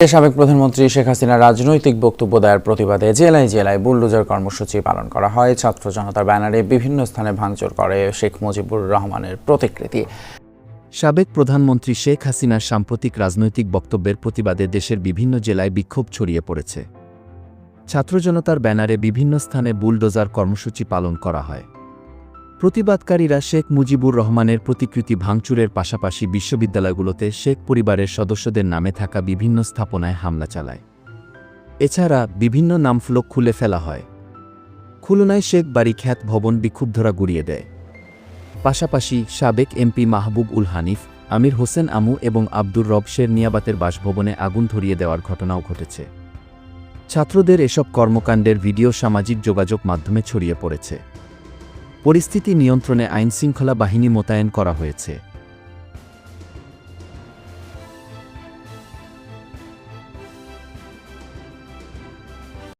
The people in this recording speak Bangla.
সাবেক প্রধানমন্ত্রী শেখ হাসিনার রাজনৈতিক বক্তব্য দেওয়ার প্রতিবাদে জেলায় জেলায় বুলডোজার কর্মসূচি পালন করা হয়। ছাত্র জনতার ব্যানারে বিভিন্ন স্থানে ভাঙচুর করে শেখ মুজিবুর রহমানের প্রতিকৃতি। সাবেক প্রধানমন্ত্রী শেখ হাসিনার সাম্প্রতিক রাজনৈতিক বক্তব্যের প্রতিবাদে দেশের বিভিন্ন জেলায় বিক্ষোভ ছড়িয়ে পড়েছে। ছাত্র জনতার ব্যানারে বিভিন্ন স্থানে বুলডোজার কর্মসূচি পালন করা হয়। প্রতিবাদকারীরা শেখ মুজিবুর রহমানের প্রতিকৃতি ভাঙচুরের পাশাপাশি বিশ্ববিদ্যালয়গুলোতে শেখ পরিবারের সদস্যদের নামে থাকা বিভিন্ন স্থাপনায় হামলা চালায়। এছাড়া বিভিন্ন নামফলক খুলে ফেলা হয়। খুলনায় শেখ বাড়ি খ্যাত ভবন বিক্ষুব্ধরা গুড়িয়ে দেয়। পাশাপাশি সাবেক এমপি মাহবুব উল হানিফ, আমির হোসেন আমু এবং আব্দুর রব শের নিয়াবাতের বাসভবনে আগুন ধরিয়ে দেওয়ার ঘটনাও ঘটেছে। ছাত্রদের এসব কর্মকাণ্ডের ভিডিও সামাজিক যোগাযোগ মাধ্যমে ছড়িয়ে পড়েছে। পরিস্থিতি নিয়ন্ত্রণে আইনশৃঙ্খলা বাহিনী মোতায়েন করা হয়েছে।